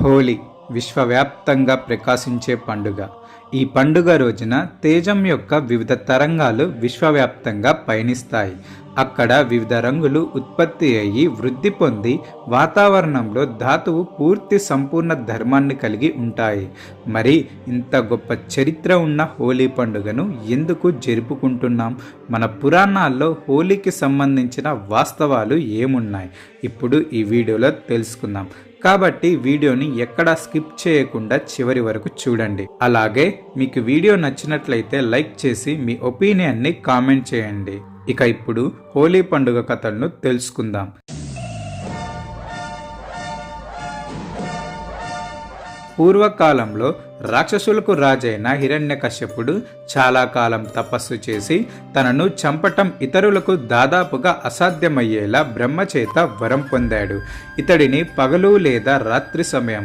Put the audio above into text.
హోలీ విశ్వవ్యాప్తంగా ప్రకాశించే పండుగ. ఈ పండుగ రోజున తేజం యొక్క వివిధ తరంగాలు విశ్వవ్యాప్తంగా పయనిస్తాయి. అక్కడ వివిధ రంగులు ఉత్పత్తి అయ్యి వృద్ధి పొంది వాతావరణంలో ధాతువు పూర్తి సంపూర్ణ ధర్మాన్ని కలిగి ఉంటాయి. మరి ఇంత గొప్ప చరిత్ర ఉన్న హోలీ పండుగను ఎందుకు జరుపుకుంటున్నాం? మన పురాణాల్లో హోలీకి సంబంధించిన వాస్తవాలు ఏమున్నాయి? ఇప్పుడు ఈ వీడియోలో తెలుసుకుందాం. కాబట్టి వీడియోని ఎక్కడా స్కిప్ చేయకుండా చివరి వరకు చూడండి. అలాగే మీకు వీడియో నచ్చినట్లయితే లైక్ చేసి మీ ఒపీనియన్ని కామెంట్ చేయండి. ఇక ఇప్పుడు హోలీ పండుగ కథలను తెలుసుకుందాం. పూర్వకాలంలో రాక్షసులకు రాజైన హిరణ్యకశ్యపుడు చాలా కాలం తపస్సు చేసి తనను చంపటం ఇతరులకు దాదాపుగా అసాధ్యమయ్యేలా బ్రహ్మచేత వరం పొందాడు. ఇతడిని పగలు లేదా రాత్రి సమయంలో